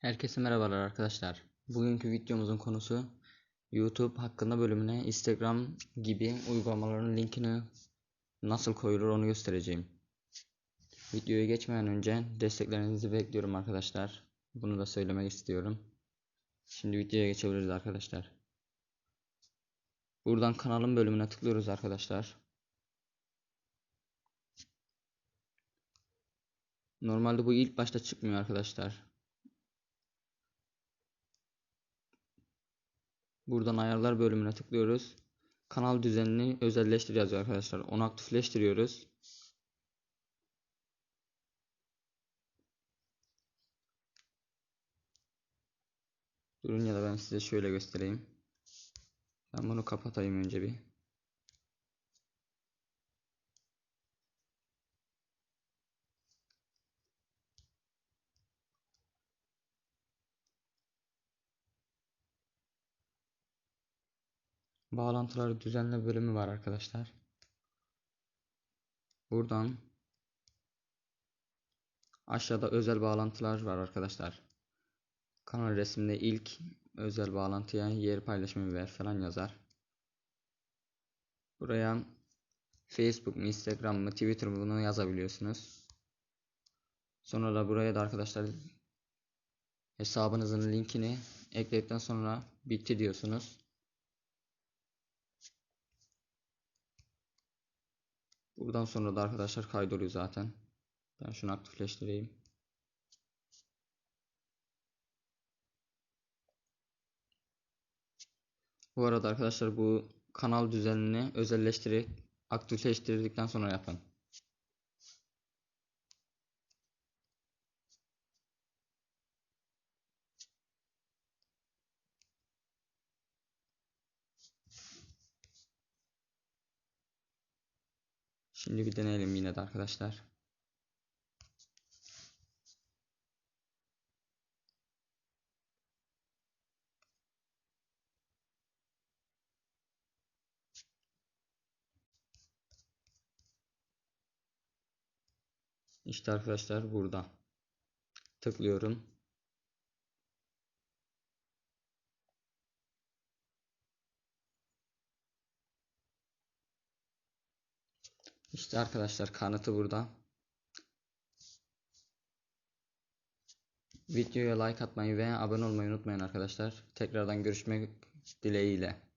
Herkese merhabalar arkadaşlar. Bugünkü videomuzun konusu YouTube hakkında bölümüne Instagram gibi uygulamaların linkini nasıl koyulur onu göstereceğim. Videoya geçmeden önce desteklerinizi bekliyorum arkadaşlar. Bunu da söylemek istiyorum. Şimdi videoya geçebiliriz arkadaşlar. Buradan kanalın bölümüne tıklıyoruz arkadaşlar. Normalde bu ilk başta çıkmıyor arkadaşlar. Buradan ayarlar bölümüne tıklıyoruz. Kanal düzenini özelleştir yazıyor arkadaşlar. Onu aktifleştiriyoruz. Durun ya da ben size şöyle göstereyim. Ben bunu kapatayım önce bir. Bağlantıları düzenle bölümü var arkadaşlar. Buradan aşağıda özel bağlantılar var arkadaşlar. Kanal resimde ilk özel bağlantıya yer paylaşımı ver falan yazar. Buraya Facebook mu, Instagram mı, Twitter mı bunu yazabiliyorsunuz. Sonra da buraya da arkadaşlar hesabınızın linkini ekledikten sonra bitti diyorsunuz. Buradan sonra da arkadaşlar kaydoluyor zaten. Ben şunu aktifleştireyim. Bu arada arkadaşlar bu kanal düzenini özelleştirip aktifleştirdikten sonra yapın. Şimdi bir deneyelim yine de arkadaşlar. İşte arkadaşlar burada. Tıklıyorum. İşte arkadaşlar kanıtı burada. Videoya like atmayı ve abone olmayı unutmayın arkadaşlar. Tekrardan görüşmek dileğiyle.